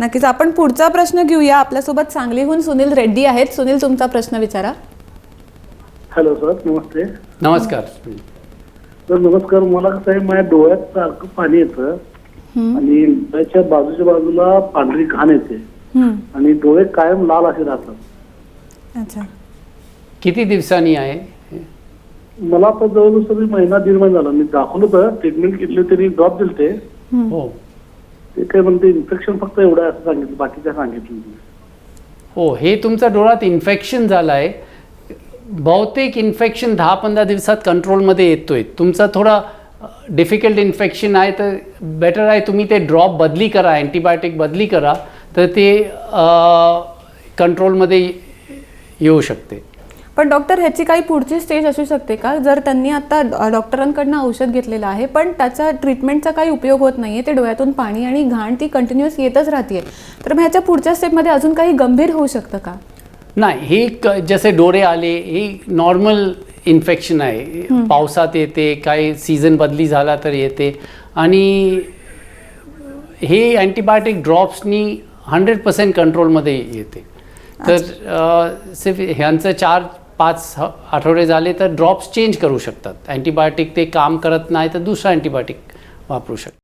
नक्कीच. आपण पुढचा प्रश्न घेऊया. आपल्यासोबत सांगलीहून सुनील रेड्डी आहेत. सुनील तुमचा प्रश्न विचारा. हॅलो सर नमस्ते. नमस्कार. सर नमस्कार. मला कसं आहे माझ्या डोळ्यात सारखं पाणी येतं आणि डोळ्याच्या बाजूच्या बाजूला पांढरी घाण येते. आणि डोळे कायम लाल असे राहतात. अच्छा. किती दिवसांनी आहे? मला आता जवळजवळ महिना दीड महिना झाला. मी दाखवलं होतं. ट्रीटमेंट घेतली तरी ड्रॉप दिले ते हो. ते काय म्हणते इन्फेक्शन फक्त एवढं असं सांगितलं बाकीच्या सांगितलं नाही. हो हे तुमच्या डोळ्यात इन्फेक्शन झालं आहे बहुतेक इन्फेक्शन दहा पंधरा दिवसात कंट्रोलमध्ये येतोय. तुमचा थोडा डिफिकल्ट इन्फेक्शन आहे तर बेटर आहे तुम्ही ते ड्रॉप बदली करा अँटीबायोटिक बदली करा तर ते कंट्रोलमध्ये येऊ शकते. पण डॉक्टर ह्याची काही पुढची स्टेज असू शकते का? जर त्यांनी आता डॉक्टरांकडनं औषध घेतलेलं आहे पण त्याचा ट्रीटमेंटचा काही उपयोग होत नाहीये ते डोळ्यातून पाणी आणि घाण ती कंटिन्युअस येतच राहते तर मग ह्याच्या पुढच्या स्टेपमध्ये अजून काही गंभीर होऊ शकतं का? नाही हे क जसे डोळे आले हे नॉर्मल इन्फेक्शन आहे. पावसात येते काही सीझन बदली झाला तर येते. आणि हे अँटीबायोटिक ड्रॉप्सनी हंड्रेड पर्सेंट कंट्रोलमध्ये येते. तर सिर्फ ह्यांचं चार पाच आठवडे झाले तर ड्रॉप्स चेंज करू शकतात. अँटीबायोटिक ते काम करत नाही तर दुसरा अँटीबायोटिक वापरू शकतात.